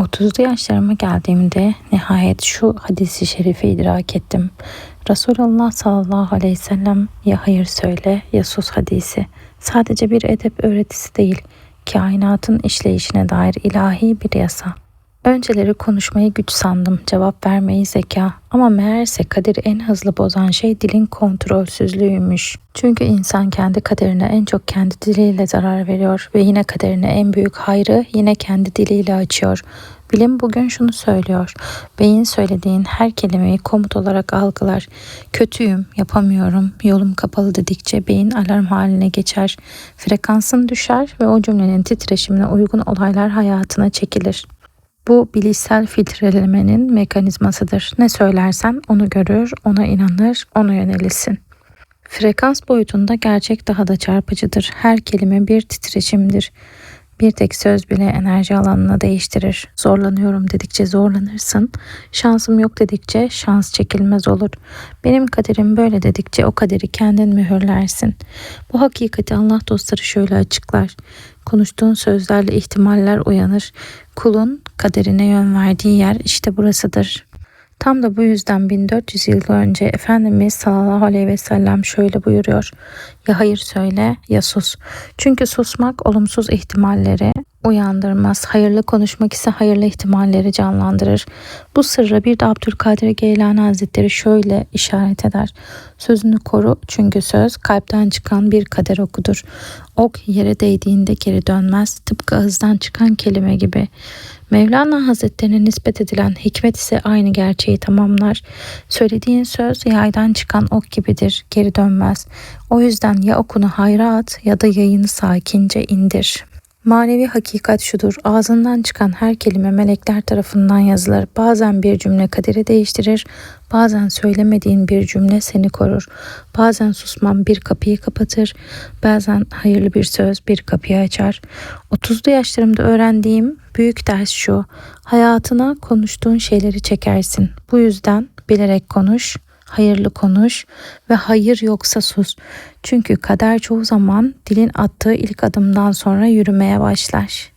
30'lu yaşlarıma geldiğimde nihayet şu hadisi şerifi idrak ettim. Resulullah sallallahu aleyhi ve sellem ya hayır söyle ya sus hadisi. Sadece bir edep öğretisi değil, kainatın işleyişine dair ilahi bir yasa. Önceleri konuşmayı güç sandım, cevap vermeyi zeka. Ama meğerse kaderi en hızlı bozan şey dilin kontrolsüzlüğüymüş. Çünkü insan kendi kaderine en çok kendi diliyle zarar veriyor ve yine kaderine en büyük hayrı yine kendi diliyle açıyor. Bilim bugün şunu söylüyor. Beyin söylediğin her kelimeyi komut olarak algılar. Kötüyüm, yapamıyorum, yolum kapalı dedikçe beyin alarm haline geçer. Frekansın düşer ve o cümlenin titreşimine uygun olaylar hayatına çekilir. Bu bilişsel filtrelemenin mekanizmasıdır. Ne söylersen onu görür, ona inanır, ona yönelilsin. Frekans boyutunda gerçek daha da çarpıcıdır. Her kelime bir titreşimdir. Bir tek söz bile enerji alanını değiştirir. Zorlanıyorum dedikçe zorlanırsın. Şansım yok dedikçe şans çekilmez olur. Benim kaderim böyle dedikçe o kaderi kendin mühürlersin. Bu hakikati Allah dostları şöyle açıklar. Konuştuğun sözlerle ihtimaller uyanır. Kulun kaderine yön verdiği yer işte burasıdır. Tam da bu yüzden 1400 yıl önce Efendimiz sallallahu aleyhi ve sellem şöyle buyuruyor. Ya hayır söyle ya sus. Çünkü susmak olumsuz ihtimalleri uyandırmaz. Hayırlı konuşmak ise hayırlı ihtimalleri canlandırır. Bu sırra bir de Abdülkadir Geylani Hazretleri şöyle işaret eder. Sözünü koru çünkü söz kalpten çıkan bir kader okudur. Ok yere değdiğinde geri dönmez. Tıpkı ağızdan çıkan kelime gibi. Mevlana Hazretlerine nispet edilen hikmet ise aynı gerçeği tamamlar. Söylediğin söz yaydan çıkan ok gibidir, geri dönmez. O yüzden ya okunu hayra at ya da yayını sakince indir. Manevi hakikat şudur. Ağzından çıkan her kelime melekler tarafından yazılır. Bazen bir cümle kaderi değiştirir. Bazen söylemediğin bir cümle seni korur. Bazen susman bir kapıyı kapatır. Bazen hayırlı bir söz bir kapıyı açar. 30'lu yaşlarımda öğrendiğim büyük ders şu. Hayatına konuştuğun şeyleri çekersin. Bu yüzden bilerek konuş, hayırlı konuş ve hayır yoksa sus. Çünkü kader çoğu zaman dilin attığı ilk adımdan sonra yürümeye başlar.